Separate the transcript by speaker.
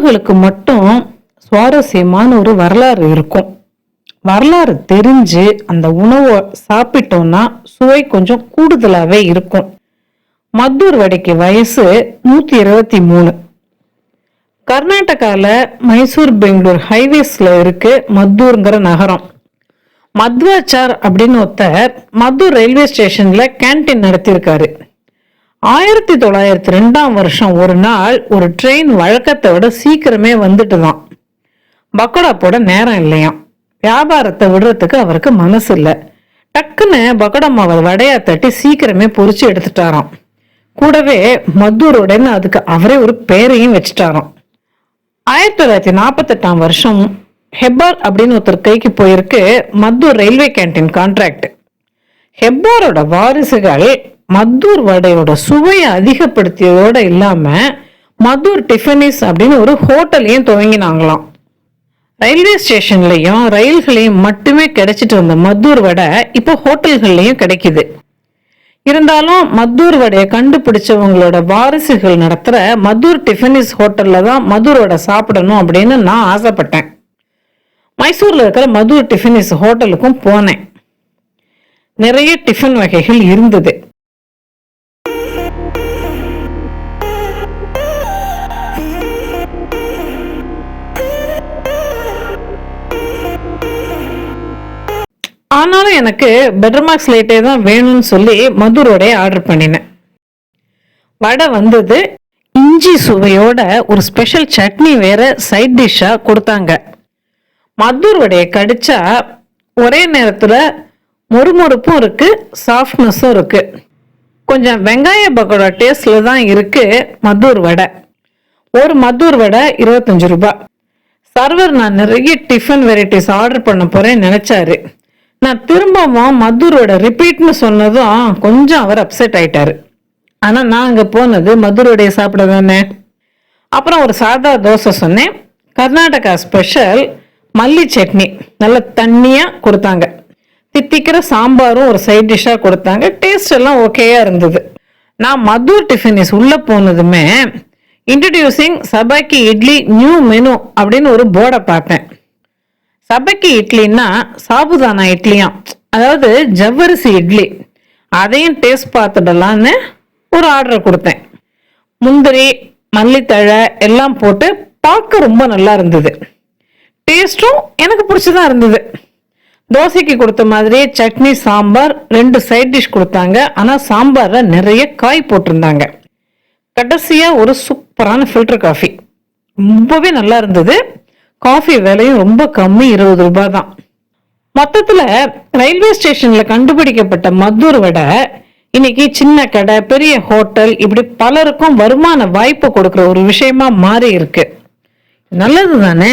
Speaker 1: உணவுகளுக்கு மட்டும் சுவாரஸ்யமான ஒரு வரலாறு இருக்கும். வரலாறு தெரிஞ்சு அந்த உணவை சாப்பிட்டோம்னா சுவை கொஞ்சம் கூடுதலாகவே இருக்கும். மத்தூர் வடைக்கு வயசு நூத்தி இருபத்தி மூணு. கர்நாடகாவில் மைசூர் பெங்களூர் ஹைவேஸ்ல இருக்கு மத்தூருங்கிற நகரம். மத்வாச்சார் அப்படின்னு ஒருத்தர் மத்தூர் ரயில்வே ஸ்டேஷன்ல கேண்டீன் நடத்தியிருக்காரு. ஆயிரத்தி தொள்ளாயிரத்தி ரெண்டாம் வருஷம் ஒரு நாள் ஒரு ட்ரெயின் வழக்கத்தை விட சீக்கிரமே வந்துட்டு தான் பக்கோடா போட நேரம் இல்லையாம். வியாபாரத்தை விடுறதுக்கு அவருக்கு மனசு இல்லை. டக்குன்னு பக்கோடா மாவை வடையா தட்டி சீக்கிரமே பொறிச்சு எடுத்துட்டாராம். கூடவே மதுரோடன்னு அதுக்கு அவரே ஒரு பேரையும் வச்சுட்டாராம். ஆயிரத்தி தொள்ளாயிரத்தி நாற்பத்தெட்டாம் வருஷம் ஹெப்பார் அப்படின்னு ஒருத்தர் கைக்கு போயிருக்கு மத்தூர் ரயில்வே கேண்டீன் கான்ட்ராக்ட் ஹெப்பாரோட வாரிசுகள் மத்தூர் வடையோட சுவையை அதிகப்படுத்தியதோடு இல்லாமல் மதுர் டிஃபனிஸ் அப்படின்னு ஒரு ஹோட்டலையும் துவங்கினாங்களாம். ரயில்வே ஸ்டேஷன்லையும் ரயில்களையும் மட்டுமே கிடைச்சிட்டு இருந்த மத்தூர் வடை இப்போ ஹோட்டல்கள்லையும் கிடைக்குது. இருந்தாலும் மத்தூர் வடையை கண்டுபிடிச்சவங்களோட வாரிசுகள் நடத்துகிற மதுர் டிஃபனிஸ் ஹோட்டலில் தான் மத்தூர் வடை சாப்பிடணும் அப்படின்னு நான் ஆசைப்பட்டேன். மைசூரில் இருக்கிற மதுர் டிஃபனிஸ் ஹோட்டலுக்கும் போனேன். நிறைய டிஃபன் வகைகள் இருந்தது. ஆனாலும் எனக்கு பெட்டர் மார்க்ஸ் லேட்டே தான் வேணும்னு சொல்லி மதுரோடைய ஆர்டர் பண்ணினேன். வடை வந்தது இஞ்சி சுவையோட ஒரு ஸ்பெஷல் சட்னி வேற சைட் டிஷ்ஷாக கொடுத்தாங்க. மதுர் வடையை கடிச்சா ஒரே நேரத்தில் மொறுமொறுப்பும் இருக்குது சாஃப்ட்னஸும் இருக்குது கொஞ்சம் வெங்காய பக்கோடா டேஸ்ட்டில் தான் இருக்குது மதுர் வடை. ஒரு மதுர் வடை இருபத்தஞ்சு ரூபாய். சர்வர் நான் நிறைய டிஃபன் வெரைட்டிஸ் ஆர்டர் பண்ண போகிறேன்னு நினச்சாரு. நான் திரும்பவும் மதுரோட ரிப்பீட்னு சொன்னதும் கொஞ்சம் அவர் அப்செட் ஆயிட்டாரு. ஆனால் நான் அங்கே போனது மதுரோடைய சாப்பிட தானே. அப்புறம் ஒரு சாதா தோசை சொன்னேன். கர்நாடகா ஸ்பெஷல் மல்லி சட்னி. நல்ல தண்ணியாக கொடுத்தாங்க. தித்திக்கிற சாம்பாரும் ஒரு சைட் டிஷ்ஷாக கொடுத்தாங்க. டேஸ்ட் எல்லாம் ஓகேயா இருந்தது. நான் மதுர் டிஃபினிஸ் உள்ளே போனதுமே இன்ட்ரடியூசிங் சபாக்கி இட்லி நியூ மெனு அப்படின்னு ஒரு போர்டை பார்த்தேன். சபைக்கு இட்லின்னா சாபுதானா இட்லியாம் அதாவது ஜவ்வரிசி இட்லி. அதையும் டேஸ்ட் பார்த்துடலான்னு ஒரு ஆர்டர் கொடுத்தேன். முந்திரி மல்லித்தழை எல்லாம் போட்டு பார்க்க ரொம்ப நல்லா இருந்தது. டேஸ்ட்டும் எனக்கு பிடிச்சதான் இருந்தது. தோசைக்கு கொடுத்த மாதிரியே சட்னி சாம்பார் ரெண்டு சைட் டிஷ் கொடுத்தாங்க. ஆனால் சாம்பாரில் நிறைய காய் போட்டிருந்தாங்க. கடைசியாக ஒரு சூப்பரான ஃபில்டர் காஃபி ரொம்பவே நல்லா இருந்தது. காஃபி விலையும் ரொம்ப கம்மி இருபது ரூபாய் தான். மொத்தத்தில் ரயில்வே ஸ்டேஷனில் கண்டுபிடிக்கப்பட்ட மத்தூர் வடை இன்னைக்கு சின்ன கடை பெரிய ஹோட்டல் இப்படி பலருக்கும் வருமான வாய்ப்பு கொடுக்குற ஒரு விஷயமா மாறி இருக்கு நல்லது தானே